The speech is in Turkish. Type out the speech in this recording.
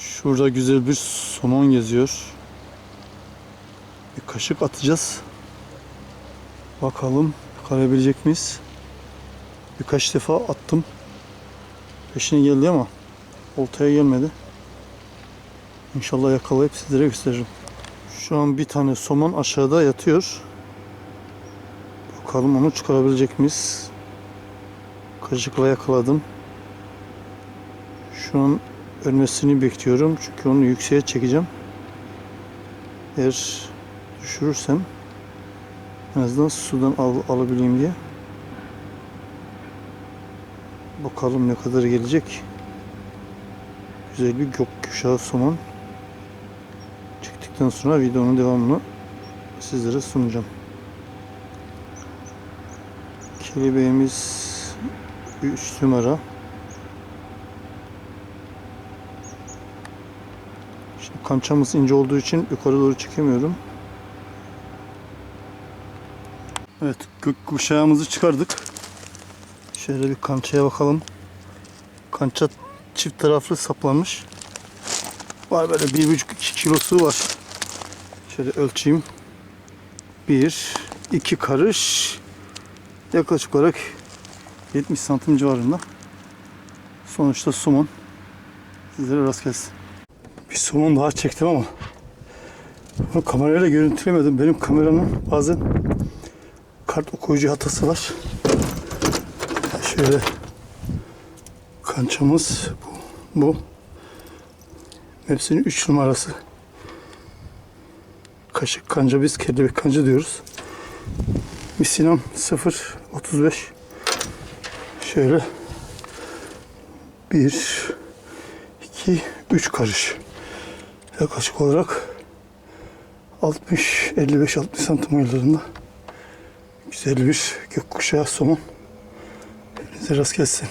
Şurada güzel bir somon geziyor. Bir kaşık atacağız. Bakalım yakalayabilecek miyiz? Birkaç defa attım. Peşine geldi ama oltaya gelmedi. İnşallah yakalayıp sizlere gösteririm. Şu an bir tane somon aşağıda yatıyor. Bakalım onu çıkarabilecek miyiz? Kaşıkla yakaladım. Şu an ölmesini bekliyorum. Çünkü onu yükseğe çekeceğim. Eğer düşürürsem en azından sudan al, alabileyim diye. Bakalım ne kadar gelecek. Güzel bir gökkuşağı somon. Çıktıktan sonra videonun devamını sizlere sunacağım. Kelebeğimiz 3 numara. Şimdi kançamız ince olduğu için yukarı doğru çekemiyorum. Evet gökkuşağımızı çıkardık. Şöyle bir kançaya bakalım. Kança çift taraflı saplanmış. Var böyle bir buçuk iki kilosu var. Şöyle ölçeyim. Bir, iki karış. Yaklaşık olarak 70 santim civarında. Sonuçta somon. Sizlere rast gelsin. Bir somon daha çektim ama bunu kamerayla görüntülemedim. Benim kameranın bazen kart okuyucu hatası var. Şöyle kançamız bu. bu. Hepsinin 3 numarası. Kaşık kanca biz kelebek kanca diyoruz. Misinam 0 35 şöyle 1 2 3 karış. Yaklaşık olarak 60 55 60 santim ayarlarında güzel bir gökkuşağı somon. Hepinize rast gelsin.